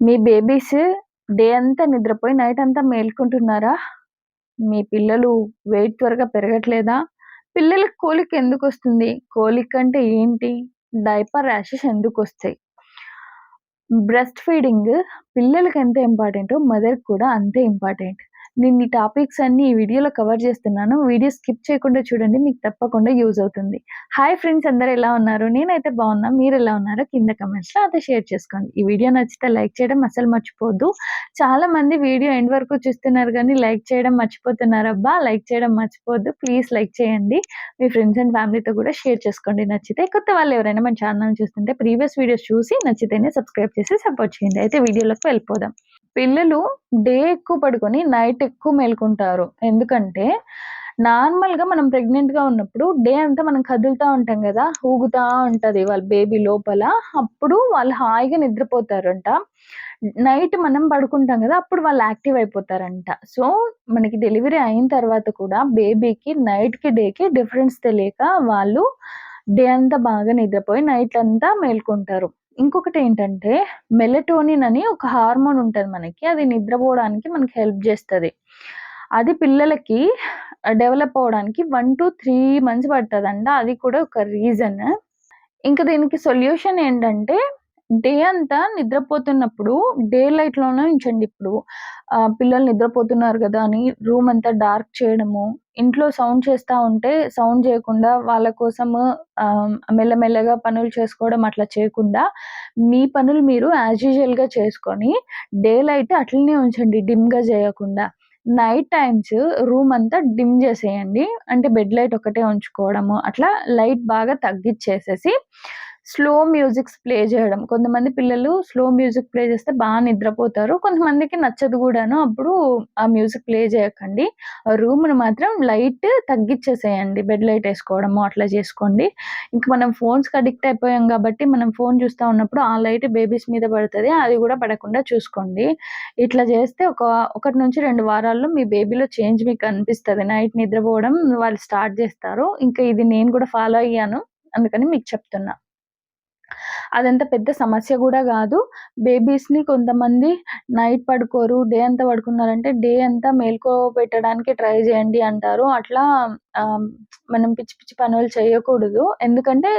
మీ baby's day అంతా నిద్రపోయి night అంతా మేల్కుంటున్నారా? మీ పిల్లలు వెయిట్ త్వరగా పెరగట్లేదా? పిల్లలకి కోలిక ఎందుకొస్తుంది? కోలిక అంటే ఏంటి? డైపర్ ర్యాషెస్ ఎందుకు వస్తాయి బ్రెస్ట్ ఫీడింగ్ పిల్లలకి ఎంత ఇంపార్టెంటో మదర్‌కి కూడా అంతే ఇంపార్టెంట్. నేను ఈ టాపిక్స్ అన్ని ఈ వీడియోలో కవర్ చేస్తున్నాను. వీడియో స్కిప్ చేయకుండా చూడండి. మీకు తప్పకుండా యూజ్ అవుతుంది. హాయ్ ఫ్రెండ్స్ అందరూ ఎలా ఉన్నారు? నేనైతే బాగున్నా. ఎలా ఉన్నారో కింద కమెంట్స్‌లో అయితే షేర్ చేసుకోండి. ఈ వీడియో నచ్చితే లైక్ చేయడం అసలు మర్చిపోద్దు చాలా మంది వీడియో ఎండ్ వరకు చూస్తున్నారు కానీ లైక్ చేయడం మర్చిపోతున్నారబ్బా! లైక్ చేయడం మర్చిపోద్దు ప్లీజ్ లైక్ చేయండి. మీ ఫ్రెండ్స్ అండ్ ఫ్యామిలీతో కూడా షేర్ చేసుకోండి నచ్చితే. కొత్త వాళ్ళు ఎవరైనా మన ఛానల్ చూస్తుంటే ప్రీవియస్ వీడియోస్ చూసి నచ్చితేనే సబ్స్క్రైబ్ చేసి సపోర్ట్ చేయండి. అయితే వీడియోలోకి వెళ్ళిపోదాం. పిల్లలు డే ఎక్కువ పడుకొని నైట్ ఎక్కువ మేల్కుంటారు. ఎందుకంటే నార్మల్‌గా మనం ప్రెగ్నెంట్‌గా ఉన్నప్పుడు డే అంతా మనం కదులుతూ ఉంటాం కదా ఊగుతా ఉంటుంది వాళ్ళ బేబీ లోపల. అప్పుడు వాళ్ళు హాయిగా నిద్రపోతారంట. నైట్ మనం పడుకుంటాం కదా అప్పుడు వాళ్ళు యాక్టివ్ అయిపోతారంట. సో, మనకి డెలివరీ అయిన తర్వాత కూడా బేబీకి నైట్‌కి, డేకి డిఫరెన్స్ తెలియక వాళ్ళు డే అంతా బాగా నిద్రపోయి నైట్ అంతా మేల్కుంటారు. ఇంకొకటి ఏంటంటే మెలటోనిన్ అని ఒక హార్మోన్ ఉంటుంది మనకి. అది నిద్రపోవడానికి మనకి హెల్ప్ చేస్తుంది అది పిల్లలకి డెవలప్ అవ్వడానికి 1-3 మంత్స్ పడతదంట. అది కూడా ఒక రీజన్. ఇంకా దీనికి సొల్యూషన్ ఏంటంటే డే అంతా నిద్రపోతున్నప్పుడు డే లైట్‌లోనే ఉంచండి. ఇప్పుడు పిల్లలు నిద్రపోతున్నారు కదా అని రూమ్ అంతా డార్క్ చేయడము, ఇంట్లో సౌండ్ చేస్తా ఉంటే సౌండ్ చేయకుండా వాళ్ళ కోసము మెల్లమెల్లగా పనులు చేసుకోవడం అట్లా చేయకుండా మీ పనులు మీరు యాజ్ యూజువల్‌గా చేసుకొని డే లైట్ అట్లనే ఉంచండి డిమ్‌గా చేయకుండా. నైట్ టైమ్స్ రూమ్ అంతా డిమ్ చేసేయండి. అంటే బెడ్ లైట్ ఒకటే ఉంచుకోవడము. అట్లా లైట్ బాగా తగ్గించేసేసి స్లో మ్యూజిక్స్ ప్లే చేయడం. కొంతమంది పిల్లలు స్లో మ్యూజిక్ ప్లే చేస్తే బాగా నిద్రపోతారు. కొంతమందికి నచ్చదు కూడాను అప్పుడు ఆ మ్యూజిక్ ప్లే చేయకండి. రూమ్ను మాత్రం లైట్ తగ్గించేసేయండి బెడ్ లైట్ వేసుకోవడం అట్లా చేసుకోండి. ఇంకా మనం ఫోన్స్‌కి అడిక్ట్ అయిపోయాం కాబట్టి మనం ఫోన్ చూస్తా ఉన్నప్పుడు ఆ లైట్ బేబీస్ మీద పడతది. అది కూడా పడకుండా చూసుకోండి. ఇట్లా చేస్తే ఒక 1-2 వారాల్లో మీ బేబీలో చేంజ్ మీకు అనిపిస్తుంది నైట్ నిద్రపోవడం వాళ్ళు స్టార్ట్ చేస్తారు ఇంకా ఇది నేను కూడా ఫాలో అయ్యాను. అందుకని మీకు చెప్తున్నా. అదంత పెద్ద సమస్య కూడా కాదు బేబీస్‌ని కొంతమంది నైట్ పడుకోరు. డే అంతా పడుకున్నారంటే డే అంతా మేల్కో పెట్టడానికి ట్రై చేయండి అంటారు. అట్లా మనం పిచ్చి పిచ్చి పనులు చేయకూడదు. ఎందుకంటే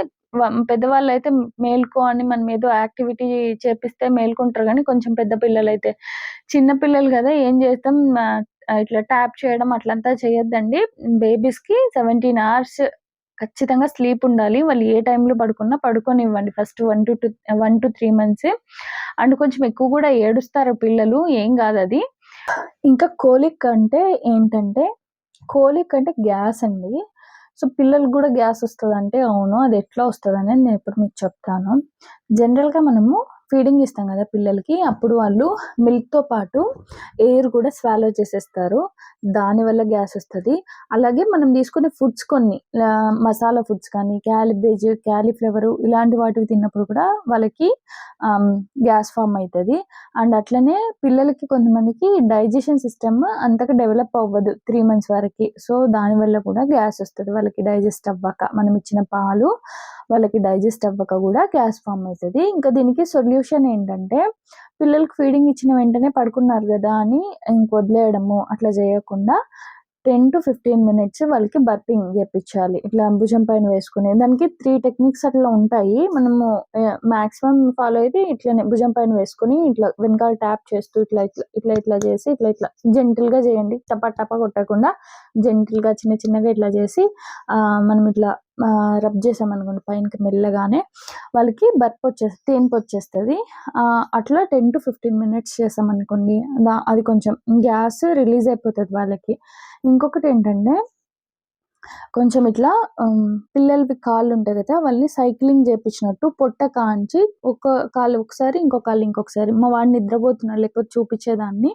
పెద్దవాళ్ళు అయితే మేల్కో అని మనం ఏదో యాక్టివిటీ చేపిస్తే మేలుకుంటారు కానీ కొంచెం పెద్ద పిల్లలు అయితే చిన్న పిల్లలు కదా ఏం చేస్తాం ఇట్లా ట్యాప్ చేయడం అట్లంతా చేయొద్దండి. బేబీస్‌కి 17 అవర్స్ ఖచ్చితంగా స్లీప్ ఉండాలి. వాళ్ళు ఏ టైంలో పడుకున్నా పడుకోనివ్వండి. First 1-2 1-3 months. అండ్ కొంచెం ఎక్కువ కూడా ఏడుస్తారు పిల్లలు. ఏం కాదు అది ఇంకా కోలిక్ అంటే ఏంటంటే కోలిక్ అంటే గ్యాస్ అండి. సో, పిల్లలకి కూడా గ్యాస్ వస్తుంది అంటే అవును. అది ఎట్లా వస్తదనేది నేను ఇప్పుడు మీకు చెప్తాను. జనరల్‌గా మనము ఫీడింగ్ ఇస్తాం కదా పిల్లలకి. అప్పుడు వాళ్ళు మిల్క్‌తో పాటు ఎయిర్ కూడా స్వాలో చేసేస్తారు. దానివల్ల గ్యాస్ వస్తుంది అలాగే మనం తీసుకునే ఫుడ్స్ కొన్ని మసాలా ఫుడ్స్ కానీ క్యాలిబేజ్, క్యాలీఫ్లవరు ఇలాంటి వాటివి తిన్నప్పుడు కూడా వాళ్ళకి గ్యాస్ ఫార్మ్ అవుతుంది అండ్ అట్లనే పిల్లలకి కొంతమందికి డైజెషన్ సిస్టమ్ అంతగా డెవలప్ అవ్వదు త్రీ మంత్స్ వరకు సో, దానివల్ల కూడా గ్యాస్ వస్తుంది వాళ్ళకి డైజెస్ట్ అవ్వక. మనం ఇచ్చిన పాలు వాళ్ళకి డైజెస్ట్ అవ్వక కూడా గ్యాస్ ఫామ్ అవుతుంది ఇంకా దీనికి సొల్యూషన్ ఏంటంటే పిల్లలకు ఫీడింగ్ ఇచ్చిన వెంటనే పడుకున్నారు కదా అని ఇంక వదిలేయడము అట్లా చేయకుండా 10-15 మినిట్స్ వాళ్ళకి బర్పింగ్ చేపించాలి ఇట్లా భుజం పైన వేసుకుని దానికి త్రీ టెక్నిక్స్ అట్లా ఉంటాయి. మనము మాక్సిమం ఫాలో అయితే ఇట్లనే భుజం పైన వేసుకొని ఇట్లా వెనకాల ట్యాప్ చేస్తూ ఇట్లా ఇట్లా, ఇట్లా ఇట్లా చేసి ఇట్లా ఇట్లా జెంటిల్‌గా చేయండి. టపా టపా కొట్టకుండా జెంటిల్‌గా చిన్న చిన్నగా ఇట్లా చేసి మనం ఇట్లా రబ్ చేసామనుకోండి పైనకి మెల్లగానే వాళ్ళకి బర్ప్ వచ్చేస్తుంది తేన్పొచ్చేస్తది. వచ్చేస్తుంది అట్లా 10-15 మినిట్స్ చేసామనుకోండి అది కొంచెం గ్యాస్ రిలీజ్ అయిపోతుంది వాళ్ళకి. ఇంకొకటి ఏంటంటే కొంచెం ఇట్లా పిల్లలకి పిల్లలవి కాళ్ళు ఉంటాయి కదా వాళ్ళని సైక్లింగ్ చేపించినట్టు పొట్ట కాంచి ఒక కాలు ఒకసారి, ఇంకో కాలు ఇంకొకసారి మా వాడు నిద్రపోతున్నాడు లేకపోతే చూపించేదాన్ని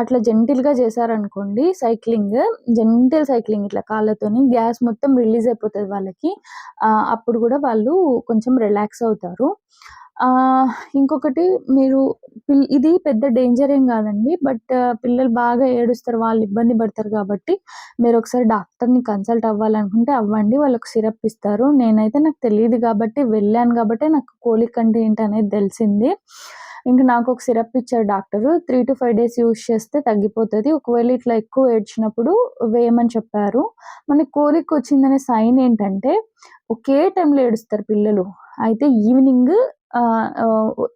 అట్లా జెంటిల్‌గా చేశారనుకోండి సైక్లింగ్, జెంటిల్ సైక్లింగ్ ఇట్లా కాళ్ళతోని గ్యాస్ మొత్తం రిలీజ్ అయిపోతుంది వాళ్ళకి. అప్పుడు కూడా వాళ్ళు కొంచెం రిలాక్స్ అవుతారు. ఇంకొకటి మీరు పిల్ ఇది పెద్ద డేంజర్ ఏం కాదండి బట్ పిల్లలు బాగా ఏడుస్తారు. వాళ్ళు ఇబ్బంది పడతారు కాబట్టి మీరు ఒకసారి డాక్టర్‌ని కన్సల్ట్ అవ్వాలనుకుంటే అవ్వండి. వాళ్ళకి సిరప్ ఇస్తారు. నేనైతే నాకు తెలియదు కాబట్టి వెళ్ళాను కాబట్టి నాకు కోలిక్ అంటే ఏంటనేది తెలిసింది. ఇంకా నాకు ఒక సిరప్ ఇచ్చారు డాక్టరు. 3-5 డేస్ యూజ్ చేస్తే తగ్గిపోతుంది ఒకవేళ ఇట్లా ఎక్కువ ఏడ్చినప్పుడు వేయమని చెప్పారు. మనకి కోలికొచ్చిందనే సైన్ ఏంటంటే, ఒకే టైంలో ఏడుస్తారు పిల్లలు. అయితే ఈవినింగ్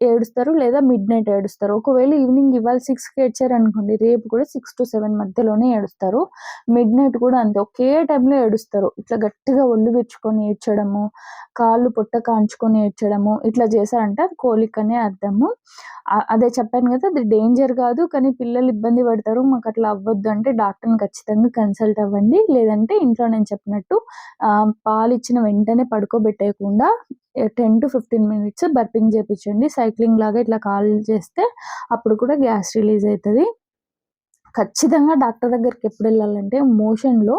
ఏడుస్తారు లేదా మిడ్ నైట్ ఏడుస్తారు. ఒకవేళ ఈవినింగ్ ఇవాళ 6కి ఏడ్చారనుకోండి, రేపు కూడా 6-7 మధ్యలోనే ఏడుస్తారు. మిడ్ నైట్ కూడా అంతే. ఒకే టైంలో ఏడుస్తారు. ఇట్లా గట్టిగా ఒళ్ళు విరుచుకొని ఏడ్చడము, కాళ్ళు పొట్ట కాంచుకొని ఏడ్చడము, ఇట్లా చేశారంటే అది కోలిక్ అనే అర్థము. అదే చెప్పాను కదా! అది డేంజర్ కాదు. కానీ పిల్లలు ఇబ్బంది పడతారు. మాకు అట్లా అవ్వద్దు అంటే డాక్టర్‌ని ఖచ్చితంగా కన్సల్ట్ అవ్వండి. లేదంటే ఇంట్లో నేను చెప్పినట్టు పాలు పాలిచ్చిన వెంటనే పడుకోబెట్టేయకుండా ten to fifteen minutes burping చేయించండి సైక్లింగ్ లాగా ఇట్లా కాల్ చేస్తే అప్పుడు కూడా గ్యాస్ రిలీజ్ అవుతుంది ఖచ్చితంగా డాక్టర్ దగ్గరికి ఎప్పుడు వెళ్ళాలంటే మోషన్‌లో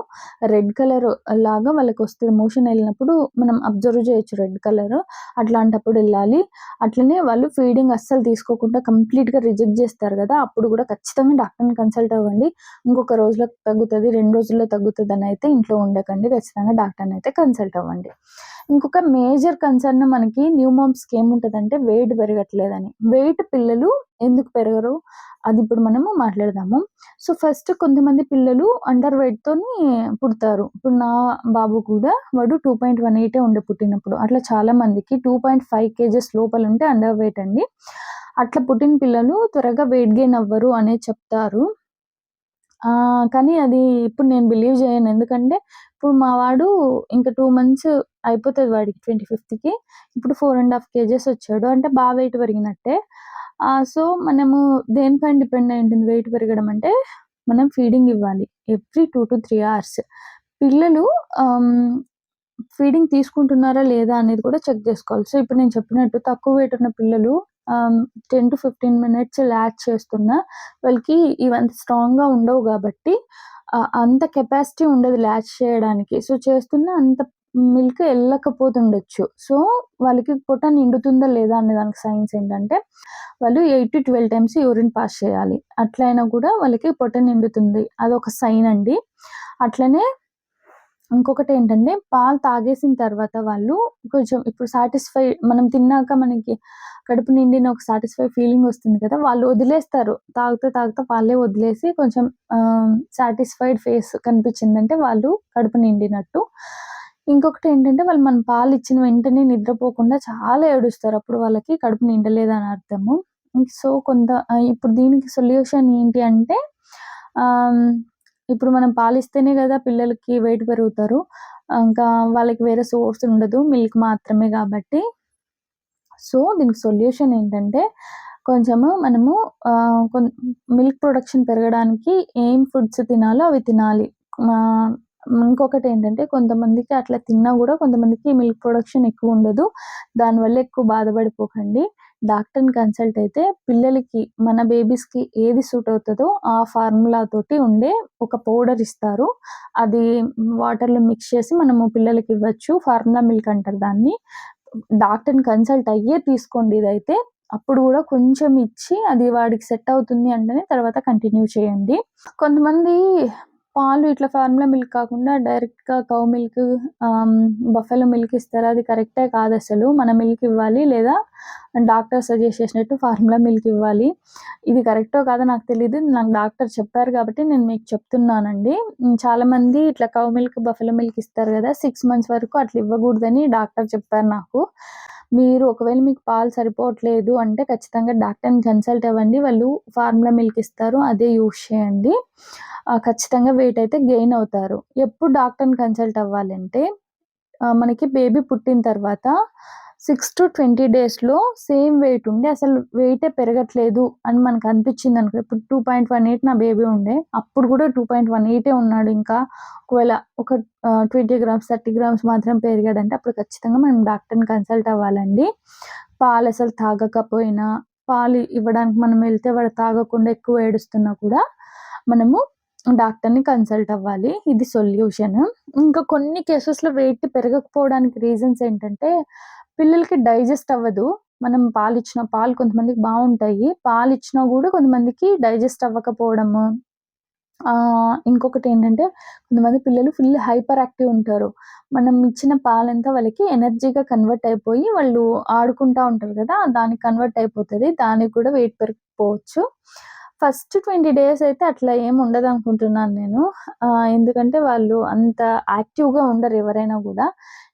రెడ్ కలర్ లాగా వాళ్ళకి వస్తుంది మోషన్ వెళ్ళినప్పుడు మనం అబ్జర్వ్ చేయొచ్చు రెడ్ కలర్. అట్లాంటప్పుడు వెళ్ళాలి అట్లనే వాళ్ళు ఫీడింగ్ అస్సలు తీసుకోకుండా కంప్లీట్‌గా రిజెక్ట్ చేస్తారు కదా! అప్పుడు కూడా ఖచ్చితంగా డాక్టర్‌ని కన్సల్ట్ అవ్వండి. ఇంకొక రోజులో తగ్గుతుంది రెండు రోజుల్లో తగ్గుతదనైతే ఇంట్లో ఉండకండి. ఖచ్చితంగా డాక్టర్‌ని అయితే కన్సల్ట్ అవ్వండి. ఇంకొక మేజర్ కన్సర్న్ మనకి న్యూ మామ్స్‌కి ఏముంటుందంటే వెయిట్ పెరగట్లేదని. వెయిట్ పిల్లలు ఎందుకు పెరగరు? అది ఇప్పుడు మనము మాట్లాడదాము. సో, ఫస్ట్ కొంతమంది పిల్లలు అండర్ వెయిట్తో పుడతారు. ఇప్పుడు నా బాబు కూడా వాడు 2.18 ఉండే పుట్టినప్పుడు. అట్లా చాలా మందికి 2.5 కేజెస్ లోపల ఉంటే అండర్ వెయిట్ అండి. అట్లా పుట్టిన పిల్లలు త్వరగా వెయిట్ గెయిన్ అవ్వరు అనేది చెప్తారు. కానీ అది ఇప్పుడు నేను బిలీవ్ చేయను. ఎందుకంటే ఇప్పుడు మా వాడు ఇంకా టూ మంత్స్ అయిపోతుంది వాడికి 25థ్‌కి. ఇప్పుడు ఫోర్ అండ్ హాఫ్ కేజెస్ వచ్చాడు. అంటే బాగా వెయిట్ పెరిగినట్టే. సో, మనము దేనిపైన డిపెండ్ అయి ఉంటుంది వెయిట్ పెరగడం అంటే, మనం ఫీడింగ్ ఇవ్వాలి. Every 2-3 hours. పిల్లలు ఫీడింగ్ తీసుకుంటున్నారా లేదా అనేది కూడా చెక్ చేసుకోవాలి. సో, ఇప్పుడు నేను చెప్పినట్టు తక్కువ వెయిట్ ఉన్న పిల్లలు ten to fifteen minutes latch చేస్తున్నా వాళ్ళకి ఇవంత స్ట్రాంగ్‌గా ఉండవు కాబట్టి అంత కెపాసిటీ ఉండదు ల్యాచ్ చేయడానికి. సో, చేస్తున్న అంత మిల్క్ వెళ్ళకపోతుండొచ్చు సో, వాళ్ళకి పొట్ట నిండుతుందా లేదా అనే దానికి సైన్స్ ఏంటంటే, వాళ్ళు 8-12 టైమ్స్ యూరిన్ పాస్ చేయాలి. అట్లయినా కూడా వాళ్ళకి పొట్ట నిండుతుంది. అదొక సైన్ అండి. అట్లనే ఇంకొకటి ఏంటంటే పాలు తాగేసిన తర్వాత వాళ్ళు కొంచెం ఇప్పుడు సాటిస్ఫై మనం తిన్నాక మనకి కడుపు నిండిన ఒక సాటిస్ఫై ఫీలింగ్ వస్తుంది కదా! వాళ్ళు వదిలేస్తారు. తాగుతూ తాగుతూ వాళ్ళే వదిలేసి కొంచెం సాటిస్ఫైడ్ ఫేస్ కనిపించిందంటే వాళ్ళు కడుపు నిండినట్టు. ఇంకొకటి ఏంటంటే వాళ్ళు మనం పాలిచ్చిన వెంటనే నిద్రపోకుండా చాలా ఏడుస్తారు. అప్పుడు వాళ్ళకి కడుపు నిండలేదని అర్థము. సో, కొంత ఇప్పుడు దీనికి సొల్యూషన్ ఏంటి అంటే ఇప్పుడు మనం పాలిస్తేనే కదా పిల్లలకి వెయిట్ పెరుగుతారు. ఇంకా వాళ్ళకి వేరే సోర్స్ ఉండదు. మిల్క్ మాత్రమే కాబట్టి. సో, దీనికి సొల్యూషన్ ఏంటంటే కొంచెము మనము మిల్క్ ప్రొడక్షన్ పెరగడానికి ఏం ఫుడ్స్ తినాలో అవి తినాలి. ఇంకొకటి ఏంటంటే కొంతమందికి అట్లా తిన్నా కూడా కొంతమందికి మిల్క్ ప్రొడక్షన్ ఎక్కువ ఉండదు. దానివల్ల ఎక్కువ బాధపడిపోకండి. డాక్టర్‌ని కన్సల్ట్ అయితే పిల్లలకి మన బేబీస్‌కి ఏది సూట్ అవుతుందో ఆ ఫార్ములా తోటి ఉండే ఒక పౌడర్ ఇస్తారు. అది వాటర్‌లో మిక్స్ చేసి మనము పిల్లలకి ఇవ్వచ్చు. ఫార్ములా మిల్క్ అంటారు దాన్ని. డాక్టర్‌ని కన్సల్ట్ అయ్యే తీసుకోండి ఇదైతే. అప్పుడు కూడా కొంచెం ఇచ్చి అది వాడికి సెట్ అవుతుంది అంటేనే తర్వాత కంటిన్యూ చేయండి. కొంతమంది పాలు ఇట్లా ఫార్ములా మిల్క్ కాకుండా డైరెక్ట్‌గా కౌ మిల్క్ బఫెలో మిల్క్ ఇస్తారు. అది కరెక్టే కాదు అసలు మన మిల్క్ ఇవ్వాలి లేదా డాక్టర్ సజెస్ట్ చేసినట్టు ఫార్ములా మిల్క్ ఇవ్వాలి. ఇది కరెక్టో కాదో నాకు తెలియదు నాకు డాక్టర్ చెప్పారు కాబట్టి నేను మీకు చెప్తున్నానండి. చాలామంది ఇట్లా కౌ మిల్క్, బఫెలో మిల్క్ ఇస్తారు కదా! సిక్స్ మంత్స్ వరకు అట్లా ఇవ్వకూడదని డాక్టర్ చెప్పారు నాకు. మీరు ఒకవేళ మీకు పాలు సరిపోవట్లేదు అంటే ఖచ్చితంగా డాక్టర్‌ని కన్సల్ట్ అవ్వండి. వాళ్ళు ఫార్ములా మిల్క్ ఇస్తారు. అదే యూజ్ చేయండి. ఖచ్చితంగా వెయిట్ అయితే గెయిన్ అవుతారు. ఎప్పుడు డాక్టర్‌ని కన్సల్ట్ అవ్వాలంటే మనకి బేబీ పుట్టిన తర్వాత 6-20 డేస్‌లో సేమ్ వెయిట్ ఉండి అసలు వెయిటే పెరగట్లేదు అని మనకు అనిపించింది అనుకో ఇప్పుడు 2.18 నా బేబీ ఉండే. అప్పుడు కూడా 2.18 ఉన్నాడు ఇంకా. ఒకవేళ ఒక ట్వంటీ గ్రామ్స్, 30 గ్రామ్స్ మాత్రం పెరిగాడంటే అప్పుడు ఖచ్చితంగా మనం డాక్టర్‌ని కన్సల్ట్ అవ్వాలండి. పాలు అసలు తాగకపోయినా, పాలు ఇవ్వడానికి మనం వెళ్తే వాడు తాగకుండా ఎక్కువ ఏడుస్తున్నా కూడా మనము డాక్టర్‌ని కన్సల్ట్ అవ్వాలి. ఇది సొల్యూషన్. ఇంకా కొన్ని కేసెస్‌లో వెయిట్ పెరగకపోవడానికి రీజన్స్ ఏంటంటే పిల్లలకి డైజెస్ట్ అవ్వదు. మనం పాలు ఇచ్చిన పాలు కొంతమందికి బాగుంటాయి పాలు ఇచ్చినా కూడా కొంతమందికి డైజెస్ట్ అవ్వకపోవడము, ఇంకొకటి ఏంటంటే కొంతమంది పిల్లలు ఫుల్ హైపర్ యాక్టివ్ ఉంటారు. మనం ఇచ్చిన పాలంతా వాళ్ళకి ఎనర్జీగా కన్వర్ట్ అయిపోయి వాళ్ళు ఆడుకుంటా ఉంటారు కదా దానికి కన్వర్ట్ అయిపోతుంది దానికి కూడా వెయిట్ పెరిగిపోవచ్చు. ఫస్ట్ 20 డేస్ అయితే అట్లా ఏం ఉండదు అనుకుంటున్నాను నేను. ఎందుకంటే వాళ్ళు అంత యాక్టివ్‌గా ఉండరు ఎవరైనా కూడా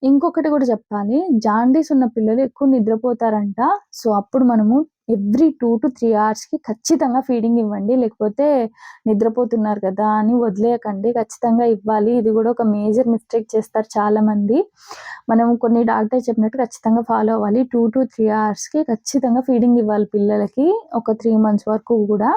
ఇంకొకటి కూడా చెప్పాలి జాండీస్ ఉన్న పిల్లలు ఎక్కువ నిద్రపోతారంట. సో, అప్పుడు మనము ఎవ్రీ 2-3 అవర్స్‌కి ఖచ్చితంగా ఫీడింగ్ ఇవ్వండి. లేకపోతే నిద్రపోతున్నారు కదా అని వదిలేయకండి. ఖచ్చితంగా ఇవ్వాలి. ఇది కూడా ఒక మేజర్ మిస్టేక్ చేస్తారు చాలామంది. మనం కొన్ని డాక్టర్ చెప్పినట్టు ఖచ్చితంగా ఫాలో అవ్వాలి. 2-3 అవర్స్‌కి ఖచ్చితంగా ఫీడింగ్ ఇవ్వాలి పిల్లలకి. ఒక త్రీ మంత్స్ వరకు కూడా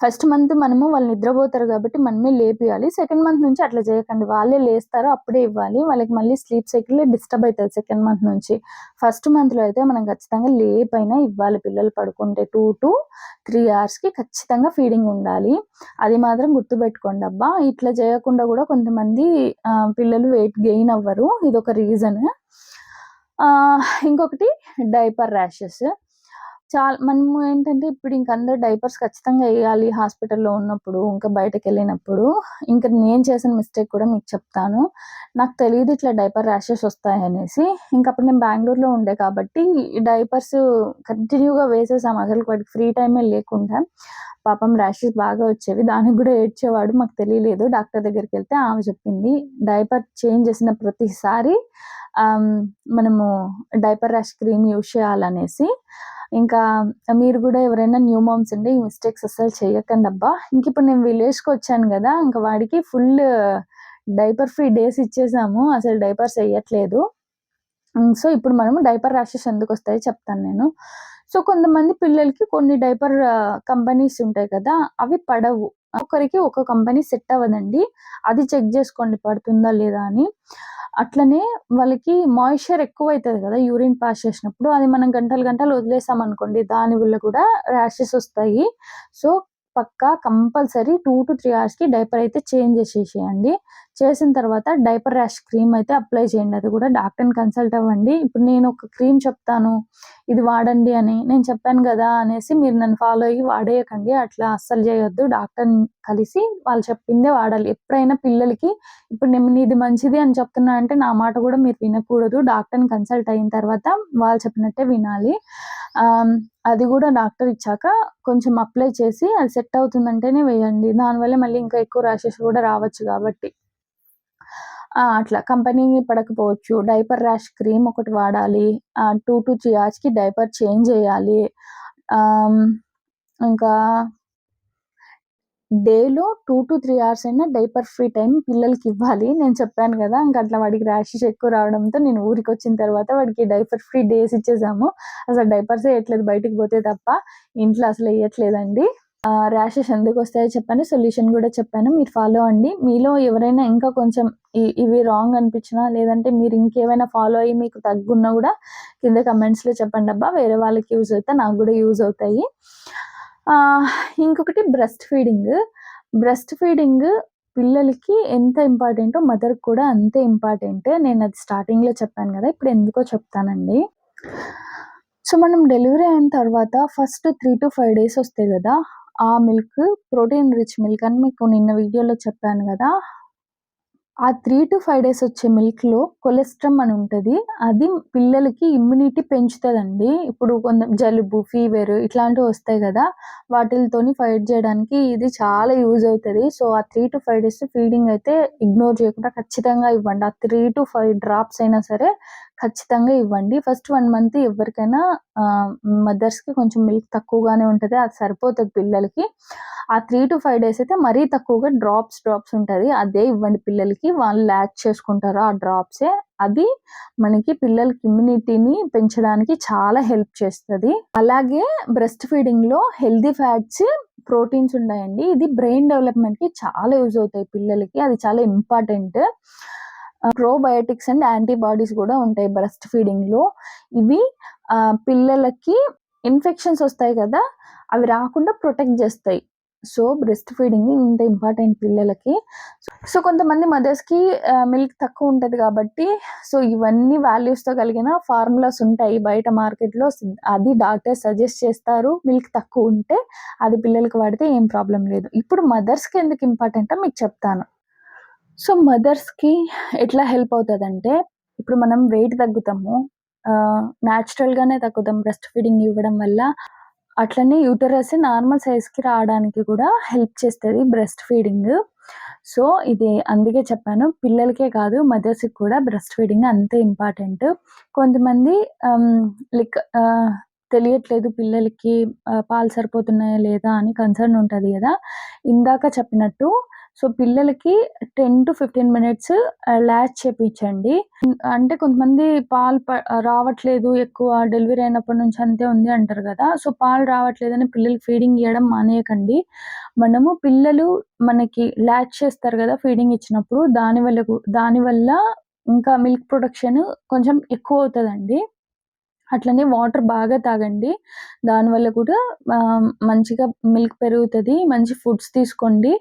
ఫస్ట్ మంత్ మనము వాళ్ళు నిద్రపోతారు కాబట్టి మనమే లేపియాలి. సెకండ్ మంత్ నుంచి అట్లా చేయకండి వాళ్ళే లేస్తారు అప్పుడే ఇవ్వాలి. వాళ్ళకి మళ్ళీ స్లీప్ సైకిల్ డిస్టర్బ్ అవుతుంది సెకండ్ మంత్ నుంచి. ఫస్ట్ మంత్‌లో అయితే మనం ఖచ్చితంగా లేపైనా ఇవ్వాలి పిల్లలు పడుకుంటే 2-3 అవర్స్‌కి ఖచ్చితంగా ఫీడింగ్ ఉండాలి. అది మాత్రం గుర్తుపెట్టుకోండి అబ్బా ఇట్లా చేయకుండా కూడా కొంతమంది పిల్లలు వెయిట్ గెయిన్ అవ్వరు. ఇదొక రీజన్. ఇంకొకటి డైపర్ ర్యాషెస్. చాలా మనము ఏంటంటే ఇప్పుడు ఇంక అందరు డైపర్స్ ఖచ్చితంగా వేయాలి హాస్పిటల్‌లో ఉన్నప్పుడు, ఇంకా బయటకెళ్ళినప్పుడు. ఇంకా నేను చేసిన మిస్టేక్ కూడా మీకు చెప్తాను. నాకు తెలియదు ఇట్లా డైపర్ ర్యాషెస్ వస్తాయనేసి. ఇంకప్పుడు నేను బెంగళూరులో ఉండే కాబట్టి డైపర్స్ కంటిన్యూగా వేసేసాం. అసలు వాటికి ఫ్రీ టైమే లేకుండా. పాపం ర్యాషెస్ బాగా వచ్చేవి. దానికి కూడా ఏడ్చేవాడు. మాకు తెలియలేదు. డాక్టర్ దగ్గరికి వెళ్తే ఆమె చెప్పింది. డైపర్ చేంజ్ చేసిన ప్రతిసారి మనము డైపర్ ర్యాష్ క్రీమ్ యూజ్ చేయాలనేసి. ఇంకా మీరు కూడా ఎవరైనా న్యూ మామ్స్ ఉంటే ఈ మిస్టేక్స్ అస్సలు ఇంక ఇప్పుడు నేను విలేజ్కి వచ్చాను కదా ఇంకా వాడికి ఫుల్ డైపర్ ఫ్రీ డేస్ ఇచ్చేసాము. అసలు డైపర్స్ వేయట్లేదు సో, ఇప్పుడు మనము డైపర్ ర్యాషెస్ ఎందుకు వస్తాయో చెప్తాను నేను. సో, కొంతమంది పిల్లలకి కొన్ని డైపర్ కంపెనీస్ ఉంటాయి కదా! అవి పడవు. ఒకరికి ఒక కంపెనీ సెట్ అవ్వదండి. అది చెక్ చేసుకోండి పడుతుందా లేదా అని. అట్లనే వాళ్ళకి మాయిశ్చర్ ఎక్కువ అవుతుంది కదా యూరిన్ పాస్ చేసినప్పుడు. అది మనం గంటలు గంటలు వదిలేసాం అనుకోండి దాని వల్ల కూడా ర్యాషెస్ వస్తాయి. సో, పక్క కంపల్సరీ 2-3 అవర్స్‌కి డైపర్ అయితే చేంజ్ చేసేసేయండి. చేసిన తర్వాత డైపర్ ర్యాష్ క్రీమ్ అయితే అప్లై చేయండి. అది కూడా డాక్టర్‌ని కన్సల్ట్ అవ్వండి. ఇప్పుడు నేను ఒక క్రీమ్ చెప్తాను. ఇది వాడండి అని. నేను చెప్పాను కదా అనేసి మీరు నన్ను ఫాలో అయ్యి వాడేయకండి. అట్లా అస్సలు చేయొద్దు డాక్టర్‌ని కలిసి వాళ్ళు చెప్పిందే వాడాలి. ఎప్పుడైనా పిల్లలకి ఇప్పుడు నేను ఇది మంచిది అని చెప్తున్నా అంటే నా మాట కూడా మీరు వినకూడదు. డాక్టర్‌ని కన్సల్ట్ అయిన తర్వాత వాళ్ళు చెప్పినట్టే వినాలి. అది కూడా డాక్టర్ ఇచ్చాక కొంచెం అప్లై చేసి అది సెట్ అవుతుందంటేనే వేయండి. దానివల్ల మళ్ళీ ఇంకా ఎక్కువ ర్యాషెస్ కూడా రావచ్చు కాబట్టి అట్లా కంపెనీ పడకపోవచ్చు. డైపర్ ర్యాష్ క్రీమ్ ఒకటి వాడాలి. టూ టు త్రీ అవర్స్‌కి డైపర్ చేంజ్ చేయాలి ఇంకా డేలో 2-3 అవర్స్ అయినా డైపర్ ఫ్రీ టైం పిల్లలకి ఇవ్వాలి నేను చెప్పాను కదా ఇంకా అట్లా వాడికి ర్యాషెస్ ఎక్కువ రావడంతో నేను ఊరికి వచ్చిన తర్వాత వాడికి డైపర్ ఫ్రీ డేస్ ఇచ్చేసాము. అసలు డైపర్స్ వేయట్లేదు బయటికి పోతే తప్ప. ఇంట్లో అసలు వేయట్లేదండి ర్యాషెస్ ఎందుకు వస్తాయో చెప్పాను. సొల్యూషన్ కూడా చెప్పాను. మీరు ఫాలో అవ్వండి. మీలో ఎవరైనా ఇంకా కొంచెం ఇవి రాంగ్ అనిపించినా లేదంటే మీరు ఇంకేమైనా ఫాలో అయ్యి మీకు తగ్గున్నా కూడా కింద కమెంట్స్‌లో చెప్పండి అబ్బా వేరే వాళ్ళకి యూజ్ అవుతాయి. నాకు కూడా యూజ్ అవుతాయి. ఇంకొకటి బ్రెస్ట్ ఫీడింగ్. బ్రెస్ట్ ఫీడింగ్ పిల్లలకి ఎంత ఇంపార్టెంటో మదర్‌కి కూడా అంతే ఇంపార్టెంటే నేను అది స్టార్టింగ్‌లో చెప్పాను కదా ఇప్పుడు ఎందుకో చెప్తానండి. సో, మనం డెలివరీ అయిన తర్వాత ఫస్ట్ 3-5 డేస్ వస్తాయి కదా ఆ మిల్క్ ప్రోటీన్ రిచ్ మిల్క్ అని మీకు నిన్న వీడియోలో చెప్పాను కదా ఆ 3-5 డేస్ వచ్చే మిల్క్‌లో కొలెస్ట్రమ్ అని ఉంటుంది అది పిల్లలకి ఇమ్యూనిటీ పెంచుతుందండి ఇప్పుడు కొంత జలుబు, ఫీవర్ ఇట్లాంటివి వస్తాయి కదా వాటితోని ఫైట్ చేయడానికి ఇది చాలా యూజ్ అవుతుంది సో, ఆ 3-5 డేస్ ఫీడింగ్ అయితే ఇగ్నోర్ చేయకుండా ఖచ్చితంగా ఇవ్వండి. ఆ 3-5 డ్రాప్స్ అయినా సరే ఖచ్చితంగా ఇవ్వండి. ఫస్ట్ వన్ మంత్ ఎవరికైనా మదర్స్‌కి కొంచెం మిల్క్ తక్కువగానే ఉంటుంది అది సరిపోతుంది పిల్లలకి. ఆ 3-5 డేస్ అయితే మరీ తక్కువగా డ్రాప్స్ డ్రాప్స్ ఉంటుంది అదే ఇవ్వండి పిల్లలకి. వాళ్ళు లాక్ చేసుకుంటారు ఆ డ్రాప్సే. అది మనకి పిల్లలకి ఇమ్యూనిటీని పెంచడానికి చాలా హెల్ప్ చేస్తుంది అలాగే బ్రెస్ట్ ఫీడింగ్‌లో హెల్దీ ఫ్యాట్స్, ప్రోటీన్స్ ఉన్నాయండి. ఇది బ్రెయిన్ డెవలప్‌మెంట్‌కి చాలా యూజ్ అవుతాయి పిల్లలకి. అది చాలా ఇంపార్టెంట్. ప్రోబయోటిక్స్ అండ్ యాంటీబాడీస్ కూడా ఉంటాయి బ్రెస్ట్ ఫీడింగ్‌లో. ఇవి పిల్లలకి ఇన్ఫెక్షన్స్ వస్తాయి కదా అవి రాకుండా ప్రొటెక్ట్ చేస్తాయి. సో బ్రెస్ట్ ఫీడింగ్ ఇంత ఇంపార్టెంట్ పిల్లలకి. సో కొంతమంది మదర్స్కి మిల్క్ తక్కువ ఉంటుంది కాబట్టి సో ఇవన్నీ వాల్యూస్తో కలిగిన ఫార్ములాస్ ఉంటాయి బయట మార్కెట్లో అది డాక్టర్ సజెస్ట్ చేస్తారు మిల్క్ తక్కువ ఉంటే అది పిల్లలకి వాడితే ఏం ప్రాబ్లం లేదు. ఇప్పుడు మదర్స్కి ఎందుకు ఇంపార్టెంటో మీకు చెప్తాను. సో మదర్స్కి ఎట్లా హెల్ప్ అవుతుందంటే ఇప్పుడు మనం వెయిట్ తగ్గుతాము న్యాచురల్గానే తగ్గుతాం బ్రెస్ట్ ఫీడింగ్ ఇవ్వడం వల్ల అట్లనే యూటరస్ నార్మల్ సైజ్కి రావడానికి కూడా హెల్ప్ చేస్తుంది బ్రెస్ట్ ఫీడింగ్ సో ఇది అందుకే చెప్పాను పిల్లలకే కాదు మదర్స్కి కూడా బ్రెస్ట్ ఫీడింగ్ అంతే ఇంపార్టెంట్ కొంతమంది లైక్ తెలియట్లేదు పిల్లలకి పాలు సరిపోతున్నాయా లేదా అని కన్సర్న్ ఉంటుంది కదా. ఇందాక చెప్పినట్టు సో పిల్లలకి ten to fifteen minutes latch చేపించండి అంటే కొంతమంది పాలు రావట్లేదు ఎక్కువ డెలివరీ అయినప్పటి నుంచి అంతే ఉంది అంటారు కదా. సో పాలు రావట్లేదని పిల్లలకి ఫీడింగ్ ఇవ్వడం మానేయకండి. మనము పిల్లలు మనకి ల్యాచ్ చేస్తారు కదా ఫీడింగ్ ఇచ్చినప్పుడు దానివల్ల దానివల్ల ఇంకా మిల్క్ ప్రొడక్షన్ కొంచెం ఎక్కువ అవుతుందండి. అట్లనే వాటర్ బాగా తాగండి. దానివల్ల కూడా మంచిగా మిల్క్ పెరుగుతుంది. మంచి ఫుడ్స్ తీసుకోండి.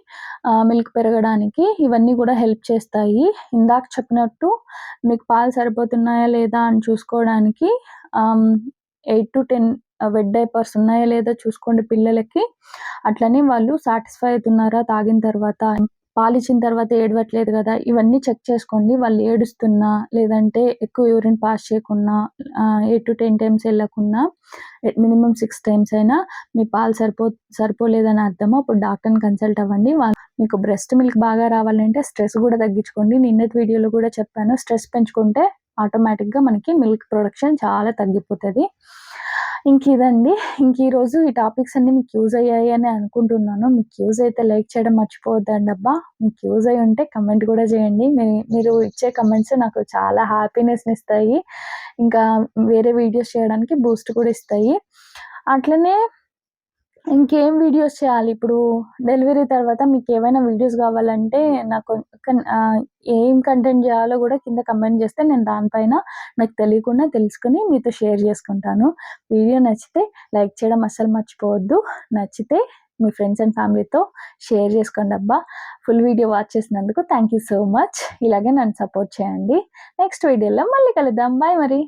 మిల్క్ పెరగడానికి. ఇవన్నీ కూడా హెల్ప్ చేస్తాయి. ఇందాక చెప్పినట్టు మీకు పాలు సరిపోతున్నాయా లేదా అని చూసుకోవడానికి eight to ten wet diapers ఉన్నాయా లేదా చూసుకోండి పిల్లలకి. అట్లనే వాళ్ళు సాటిస్ఫై అవుతున్నారా తాగిన తర్వాత. పాలిచ్చిన తర్వాత ఏడవట్లేదు కదా ఇవన్నీ చెక్ చేసుకోండి. వాళ్ళు ఏడుస్తున్నా లేదంటే ఎక్కువ యూరిన్ పాస్ చేయకున్నా ఎయిట్ టు టెన్ టైమ్స్ వెళ్ళకున్నా మినిమం సిక్స్ టైమ్స్ అయినా మీ పాలు సరిపో సరిపోలేదని అర్థమో. అప్పుడు డాక్టర్ని కన్సల్ట్ అవ్వండి. వాళ్ళు మీకు బ్రెస్ట్ మిల్క్ బాగా రావాలంటే స్ట్రెస్ కూడా తగ్గించుకోండి. నిన్నటి వీడియోలో కూడా చెప్పాను స్ట్రెస్ పెంచుకుంటే ఆటోమేటిక్గా మనకి మిల్క్ ప్రొడక్షన్ చాలా తగ్గిపోతుంది. ఇంక ఇదండి. ఇంక ఈరోజు ఈ టాపిక్స్ అన్ని మీకు యూజ్ అయ్యాయి అని అనుకుంటున్నాను. మీకు యూజ్ అయితే లైక్ చేయడం మర్చిపోవద్దండి అబ్బా. మీకు యూజ్ అయి ఉంటే కమెంట్ కూడా చేయండి. మీరు ఇచ్చే కమెంట్స్ నాకు చాలా హ్యాపీనెస్ని ఇస్తాయి. ఇంకా వేరే వీడియోస్ చేయడానికి బూస్ట్ కూడా ఇస్తాయి. అట్లనే ఇంకేం వీడియోస్ చేయాలి? ఇప్పుడు డెలివరీ తర్వాత మీకు ఏమైనా వీడియోస్ కావాలంటే నాకు ఏం కంటెంట్ చేయాలో కూడా కింద కమెంట్ చేస్తే నేను దానిపైన నాకు తెలియకుండా తెలుసుకుని మీతో షేర్ చేసుకుంటాను. వీడియో నచ్చితే లైక్ చేయడం అస్సలు మర్చిపోవద్దు. నచ్చితే మీ ఫ్రెండ్స్ అండ్ ఫ్యామిలీతో షేర్ చేసుకోండి అబ్బా. ఫుల్ వీడియో వాచ్ చేసినందుకు థ్యాంక్ యూ సో మచ్ ఇలాగే నన్ను సపోర్ట్ చేయండి. నెక్స్ట్ వీడియోలో మళ్ళీ కలుద్దాం. బాయ్ మరి.